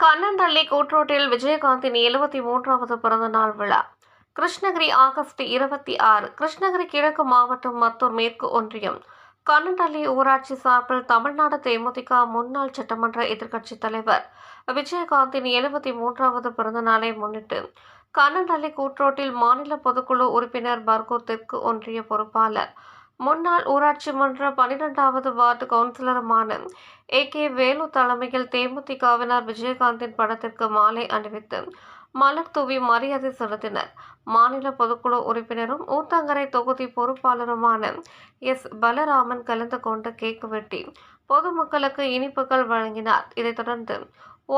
கண்ணந்தள்ளி கூட்ரோட்டில் விஜயகாந்தின் எழுபத்தி மூன்றாவது பிறந்த நாள் விழா. கிருஷ்ணகிரி ஆகஸ்ட் இருபத்தி ஆறு. கிருஷ்ணகிரி கிழக்கு மாவட்டம் மத்தூர் மேற்கு ஒன்றியம். கண்ணந்தள்ளி ஊராட்சி சார்பில் தமிழ்நாடு தேமுதிக முன்னாள் சட்டமன்ற எதிர்க்கட்சித் தலைவர் விஜயகாந்தின் எழுபத்தி மூன்றாவது பிறந்த நாளை முன்னிட்டு கண்ணந்தள்ளி கூட்ரோட்டில் மாநில பொதுக்குழு உறுப்பினர் பர்கோ தெற்கு ஒன்றிய பொறுப்பாளர் முன்னாள் ஊராட்சி மன்ற பனிரெண்டாவது வார்டு கவுன்சிலருமான ஏ கே வேலு தலைமையில் தேமுதிகவினர் விஜயகாந்தின் படத்திற்கு மாலை அணிவித்து மலர் தூவி மரியாதை செலுத்தினர். மாநில பொதுக்குழு உறுப்பினரும் ஊத்தங்கரை தொகுதி பொறுப்பாளருமான எஸ். பலராமன் கலந்து கொண்டு கேக் வெட்டி பொதுமக்களுக்கு இனிப்புகள் வழங்கினார். இதைத் தொடர்ந்து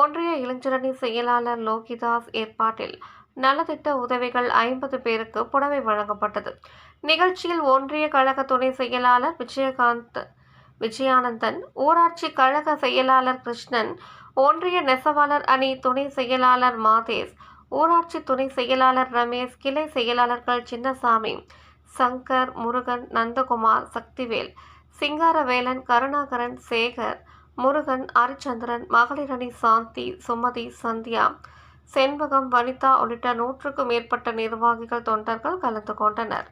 ஒன்றிய இளைஞரணி செயலாளர் லோகிதாஸ் ஏற்பாட்டில் நலத்திட்ட உதவிகள் ஐம்பது பேருக்கு புடவை வழங்கப்பட்டது. நிகழ்ச்சியில் ஒன்றிய கழக துணை செயலாளர் விஜயகாந்த் விஜயானந்தன் ஊராட்சி கழக செயலாளர் கிருஷ்ணன் ஒன்றிய நெசவாளர் அணி துணை செயலாளர் மாதேஷ் ஊராட்சி துணை செயலாளர் ரமேஷ் கிளை செயலாளர்கள் சின்னசாமி சங்கர் முருகன் நந்தகுமார் சக்திவேல் சிங்காரவேலன் கருணாகரன் சேகர் முருகன் அரிச்சந்திரன் மகளிரணி சாந்தி சுமதி சந்தியா செண்பகம் வனிதா உள்ளிட்ட நூற்றுக்கும் மேற்பட்ட நிர்வாகிகள் தொண்டர்கள் கலந்து கொண்டனர்.